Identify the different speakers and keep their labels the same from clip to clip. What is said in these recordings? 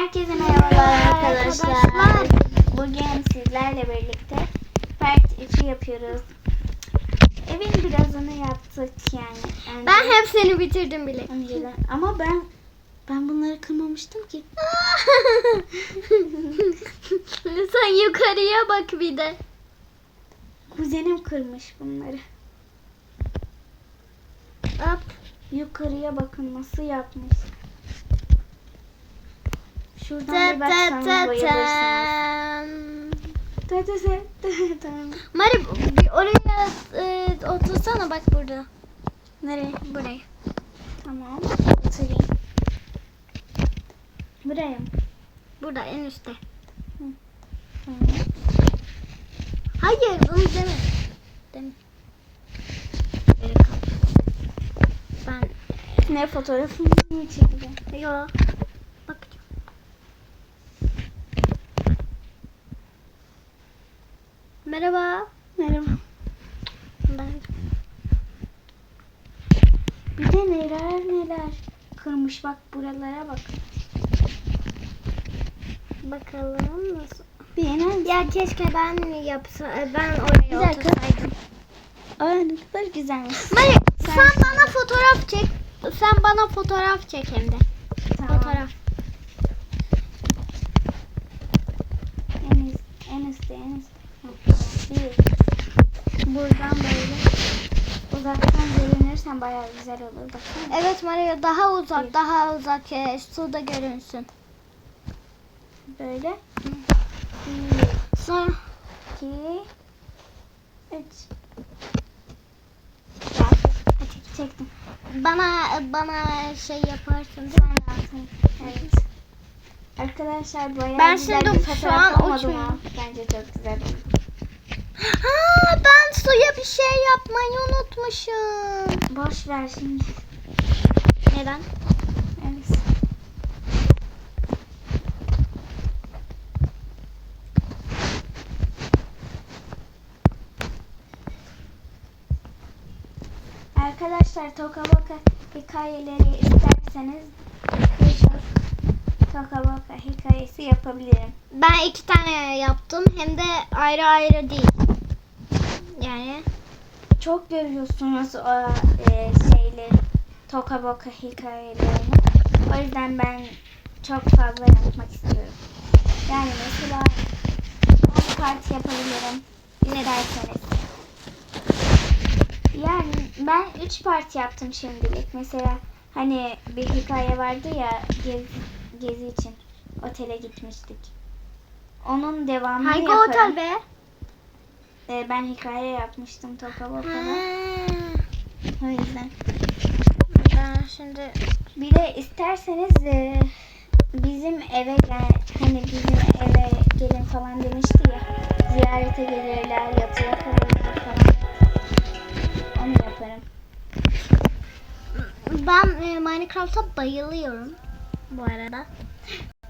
Speaker 1: Herkese merhabalar arkadaşlar.
Speaker 2: Arkadaşlar.
Speaker 1: Bugün sizlerle birlikte part 3'ü yapıyoruz. Evin birazını yaptık yani. Önce-
Speaker 2: Ben hepsini bitirdim bile.
Speaker 1: önceden. Ama ben ben bunları kırmamıştım ki.
Speaker 2: Sen yukarıya bak bir de.
Speaker 1: Kuzenim kırmış bunları.
Speaker 2: Hop.
Speaker 1: Yukarıya bakın nasıl yapmış. Şuradan bir baksanız bayılırsınız.
Speaker 2: ta.
Speaker 1: Ta ta ta.
Speaker 2: Mari bir oraya e, otursana bak burada.
Speaker 1: Nereye?
Speaker 2: Buraya.
Speaker 1: Tamam. Oturayım. Buraya mı?
Speaker 2: Burada en üstte.
Speaker 1: Tamam.
Speaker 2: Hayır onu deme. Deme. Ben
Speaker 1: Ne fotoğrafımı mı çekeceğim?
Speaker 2: yo. Merhaba.
Speaker 1: Merhaba.
Speaker 2: Ben
Speaker 1: Bir de neler neler kırmış bak buralara bak.
Speaker 2: bakalım nasıl.
Speaker 1: Beğenen
Speaker 2: Ya keşke ben yapsa ben oraya
Speaker 1: dakika.
Speaker 2: otursaydım.
Speaker 1: Aa ne kadar güzelmiş.
Speaker 2: Mari
Speaker 1: Sen-
Speaker 2: sen bana fotoğraf çek. Sen bana fotoğraf çek hem de.
Speaker 1: Tamam.
Speaker 2: Fotoğraf.
Speaker 1: En üst, en üstte en üstte. Hı. Bir. Buradan böyle uzaktan bayağı güzel olur. Baksana.
Speaker 2: Evet Maria daha uzak
Speaker 1: Bir.
Speaker 2: daha uzak e, suda görünsün.
Speaker 1: Böyle. Bir,
Speaker 2: Sonra
Speaker 1: iki, üç. Çek, çektim.
Speaker 2: bana bana şey yaparsın değil mi?
Speaker 1: Evet. Arkadaşlar bayağı
Speaker 2: Ben
Speaker 1: güzel
Speaker 2: şimdi
Speaker 1: bir
Speaker 2: şu an
Speaker 1: mı? Bence çok güzel.
Speaker 2: Ha suya bir şey yapmayı unutmuşum.
Speaker 1: Boş ver şimdi.
Speaker 2: Neden?
Speaker 1: Evet. Arkadaşlar Toka Boka hikayeleri isterseniz birçok Toka Boka hikayesi yapabilirim.
Speaker 2: Ben iki tane yaptım hem de ayrı ayrı değil.
Speaker 1: Çok görüyorsunuz o e, şeyleri Toka Boka hikayelerini. O yüzden ben çok fazla yapmak istiyorum. Yani mesela 10 part yapabilirim. Ne derseniz. Yani ben 3 part yaptım şimdilik. Mesela hani bir hikaye vardı ya gezi, gezi için otele gitmiştik. Onun devamını
Speaker 2: hangi
Speaker 1: yaparım.
Speaker 2: otel be?
Speaker 1: E, ben hikaye yapmıştım Toka Boka'da. O yüzden.
Speaker 2: ben şimdi
Speaker 1: Bir de isterseniz e, bizim eve gel, hani bizim eve gelin falan demişti ya. Ziyarete gelirler, yatıya kalırlar falan. Onu yaparım.
Speaker 2: Ben e, Minecraft'a bayılıyorum bu arada.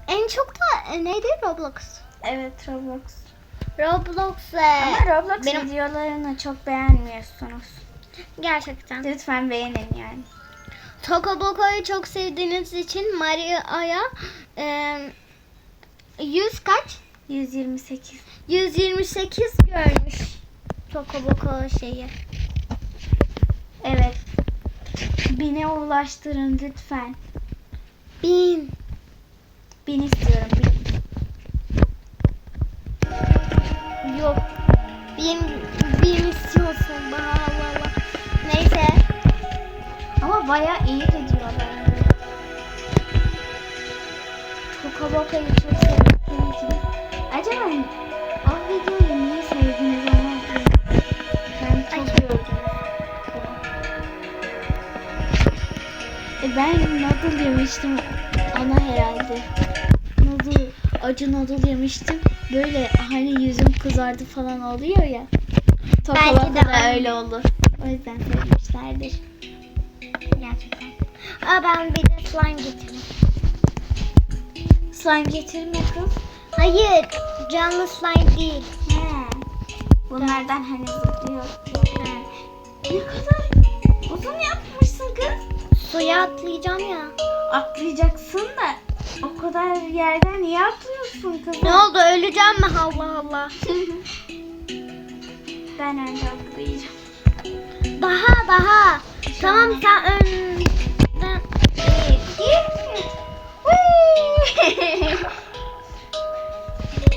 Speaker 2: En çok da e, neydi Roblox?
Speaker 1: Evet Roblox.
Speaker 2: Roblox e,
Speaker 1: Ama Roblox
Speaker 2: benim-
Speaker 1: videolarını çok beğenmiyorsunuz.
Speaker 2: gerçekten.
Speaker 1: Lütfen beğenin yani.
Speaker 2: Toka Boko'yu çok sevdiğiniz için Maria'ya e, 100 kaç?
Speaker 1: 128.
Speaker 2: 128 görmüş. Toka Boko şeyi.
Speaker 1: Evet. Bine ulaştırın lütfen.
Speaker 2: Bin.
Speaker 1: Bin istiyorum. Bin. Ama bayağı iyi gidiyorlar. Toka Boka'yı çok sevdiğim için. Acaba o videoyu niye sevdiniz anlamadım. Ben çok gördüm. E ben noodle yemiştim ona herhalde. Noodle, acı noodle yemiştim. Böyle hani yüzüm kızardı falan oluyor ya.
Speaker 2: Belki de
Speaker 1: öyle olur. O yüzden sevmişlerdir.
Speaker 2: Gerçekten. Aa ben bir de slime getireyim.
Speaker 1: Slime getirme kız.
Speaker 2: Hayır. Canlı slime değil.
Speaker 1: He. Bunlardan hani zıplıyor. He. Ne kadar uzun yapmışsın kız.
Speaker 2: Suya atlayacağım ya.
Speaker 1: Atlayacaksın da O kadar yerden niye atlıyorsun kızım?
Speaker 2: Ne oldu öleceğim mi Allah Allah.
Speaker 1: Ben önce atlayacağım.
Speaker 2: Daha daha. Tamam sen önden.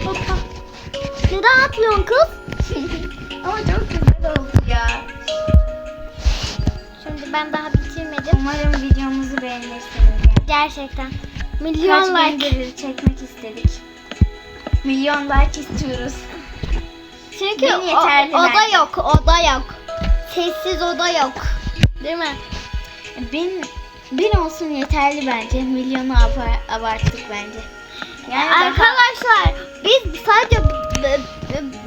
Speaker 2: Hoppa. Neden atlıyorsun kız?
Speaker 1: Ama çok güzel oldu ya.
Speaker 2: Şimdi ben daha bitirmedim.
Speaker 1: Umarım videomuzu beğenirsiniz. Yani.
Speaker 2: Gerçekten. Milyon
Speaker 1: Kaç
Speaker 2: like.
Speaker 1: gündür çekmek istedik. Milyon like istiyoruz.
Speaker 2: Çünkü o-
Speaker 1: bence.
Speaker 2: yok, oda yok. Sessiz oda yok. Değil mi?
Speaker 1: Bin, bin olsun yeterli bence. Milyonu abart- abarttık bence. Yani daha-
Speaker 2: Arkadaşlar biz sadece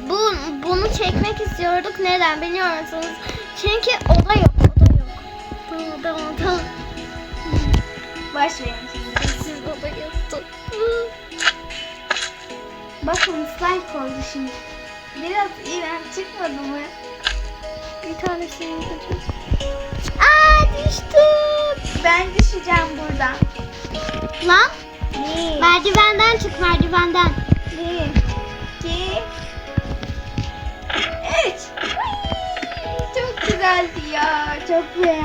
Speaker 2: bu bunu çekmek istiyorduk. Neden biliyor musunuz? Çünkü oda yok, oda yok. Oda, oda.
Speaker 1: Baş verin şimdi.
Speaker 2: Sessiz oda yoktu.
Speaker 1: Bakın slime koydu şimdi. Biraz iğrenç çıkmadı mı?
Speaker 2: Bir tanesini yapacağız. Aa düştüm.
Speaker 1: Ben düşeceğim buradan.
Speaker 2: Lan
Speaker 1: Bir,
Speaker 2: merdivenden çık merdivenden.
Speaker 1: bir, iki, üç. Ay, Çok güzeldi ya. Çok beğendim.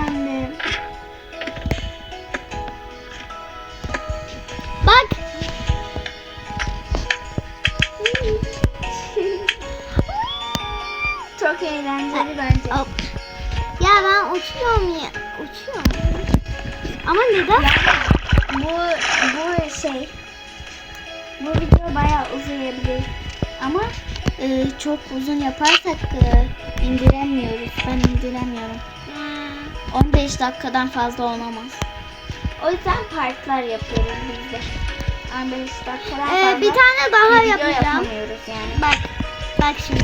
Speaker 2: Ama neden?
Speaker 1: Bu bu şey bu video bayağı uzayabilir. Ama e, çok uzun yaparsak e, indiremiyoruz. Ben indiremiyorum. 15 dakikadan fazla olamaz. O yüzden partlar yapıyoruz biz de. 15 dakikadan fazla
Speaker 2: Ee, bir tane daha
Speaker 1: video
Speaker 2: yapacağım.
Speaker 1: yani.
Speaker 2: Bak. Bak şimdi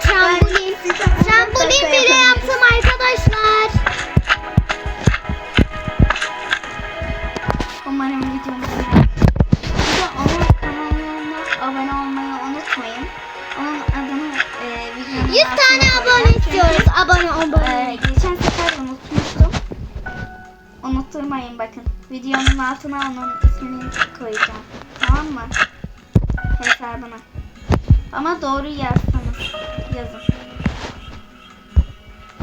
Speaker 2: trambolin. Trambolin bile yaptım arkadaşlar.
Speaker 1: Umarım onun kanalına abone olmayı unutmayın. Onun adını e, videonun
Speaker 2: 100
Speaker 1: altına
Speaker 2: tane abone istiyoruz. Abone
Speaker 1: e,
Speaker 2: abone.
Speaker 1: geçen sefer unutmuştum. Unutturmayın bakın. Videonun altına onun ismini koyacağım. Tamam mı? Hesabına. Ama doğru yazsanız. Yazın.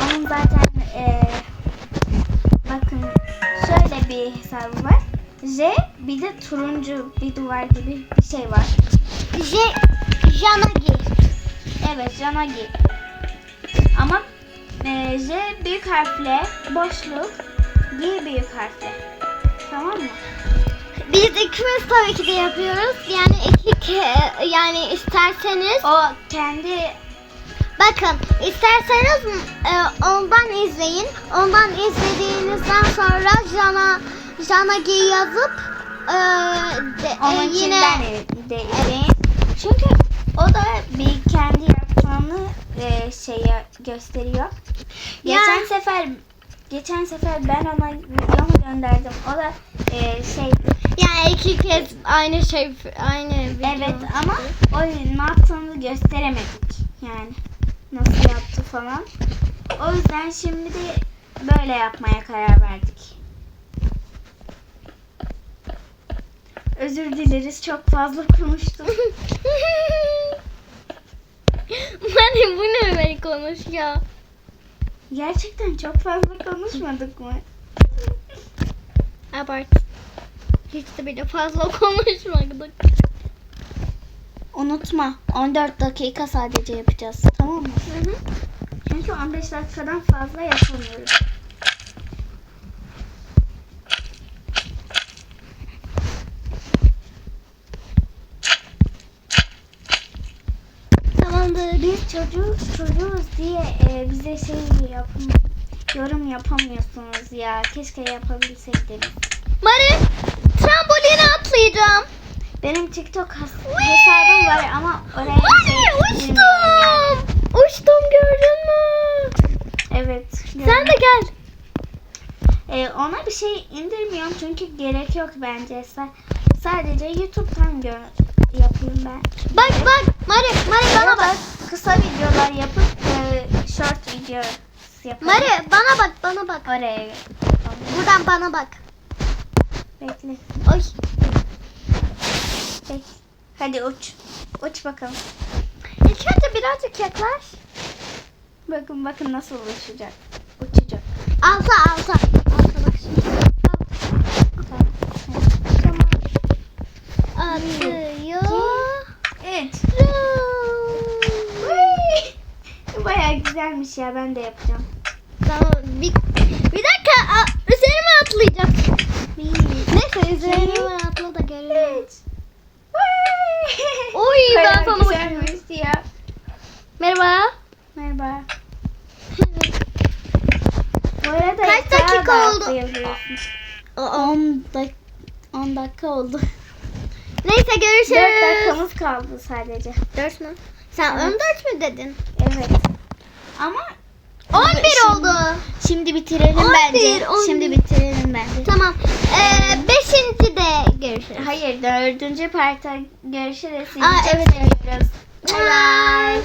Speaker 1: Onun zaten e, bakın şöyle bir hesabı var. J bir de turuncu bir duvar gibi bir şey var.
Speaker 2: J Janagi.
Speaker 1: Evet Janagi. Ama e, J büyük harfle boşluk G büyük harfle. Tamam mı?
Speaker 2: Biz ikimiz tabii ki de yapıyoruz. Yani iki ke yani isterseniz
Speaker 1: O kendi
Speaker 2: bakın isterseniz e, ondan izleyin. Ondan izlediğinizden sonra Jana Janagi yazıp e, de, e,
Speaker 1: onun
Speaker 2: yine
Speaker 1: yine de izleyin. Çünkü o da bir kendi yaptığını e, şeye gösteriyor. Geçen
Speaker 2: Ya.
Speaker 1: sefer geçen sefer ben ona videomu gönderdim. O da e, şey
Speaker 2: yani iki kez aynı şey aynı video.
Speaker 1: Evet ama o ne yaptığını gösteremedik. Yani nasıl yaptı falan. O yüzden şimdi de böyle yapmaya karar verdik. Özür dileriz çok fazla konuştum.
Speaker 2: Mani bu ne böyle konuşuyor?
Speaker 1: Gerçekten çok fazla konuşmadık mı?
Speaker 2: Abart. Hiç de bile fazla konuşmadık.
Speaker 1: Unutma 14 dakika sadece yapacağız tamam mı? Çünkü 15 dakikadan fazla yapamıyoruz.
Speaker 2: Tamamdır.
Speaker 1: Biz çocuğuz, çocuğuz diye e, bize şey yapın, yorum yapamıyorsunuz ya. Keşke biz.
Speaker 2: Mari atlayacağım.
Speaker 1: Benim TikTok hesabım var ama oraya şey yani.
Speaker 2: uçtum. Uçtum gördün mü?
Speaker 1: Evet.
Speaker 2: Sen de gel.
Speaker 1: E, ona bir şey indirmiyorum çünkü gerek yok bence. Sa- sadece YouTube'dan gö- yapayım ben.
Speaker 2: Bak bak Mari Mari bana bak.
Speaker 1: kısa videolar yapıp e, short video yapalım.
Speaker 2: Mari bana bak bana bak.
Speaker 1: Oraya
Speaker 2: Buradan bana bak.
Speaker 1: bekle.
Speaker 2: Oy.
Speaker 1: Bekle. Hadi uç. Uç bakalım.
Speaker 2: İlk önce birazcık yaklaş.
Speaker 1: Bakın bakın nasıl uçacak. Uçacak.
Speaker 2: Alta alta. Alta bak şimdi.
Speaker 1: Tamam.
Speaker 2: Tamam. Atıyor.
Speaker 1: Evet. Baya güzelmiş ya ben de yapacağım.
Speaker 2: Tamam. Bir, bir dakika. A, üzerime atlayacak. Neyse üzerime atla da görelim.
Speaker 1: Evet.
Speaker 2: Oy ben
Speaker 1: Bayağı
Speaker 2: sana bakıyorum.
Speaker 1: güzelmiş ya.
Speaker 2: Merhaba.
Speaker 1: Merhaba. Bu arada
Speaker 2: Kaç
Speaker 1: daha
Speaker 2: dakika
Speaker 1: da
Speaker 2: oldu?
Speaker 1: atlayabiliyorsun.
Speaker 2: 10 dakika 10 dakika oldu. Neyse görüşürüz.
Speaker 1: 4 dakikamız kaldı sadece.
Speaker 2: 4 mü? Sen
Speaker 1: Evet.
Speaker 2: 14 mü dedin?
Speaker 1: Evet. Ama
Speaker 2: 11
Speaker 1: Şimdi-
Speaker 2: oldu.
Speaker 1: şimdi bitirelim
Speaker 2: 11,
Speaker 1: bence.
Speaker 2: 11.
Speaker 1: Şimdi bitirelim bence.
Speaker 2: Tamam. Ee, beşinci de görüşürüz.
Speaker 1: Hayır dördüncü parta görüşürüz. Sizi
Speaker 2: Aa,
Speaker 1: çok
Speaker 2: evet, evet.
Speaker 1: seviyoruz. Bye bye.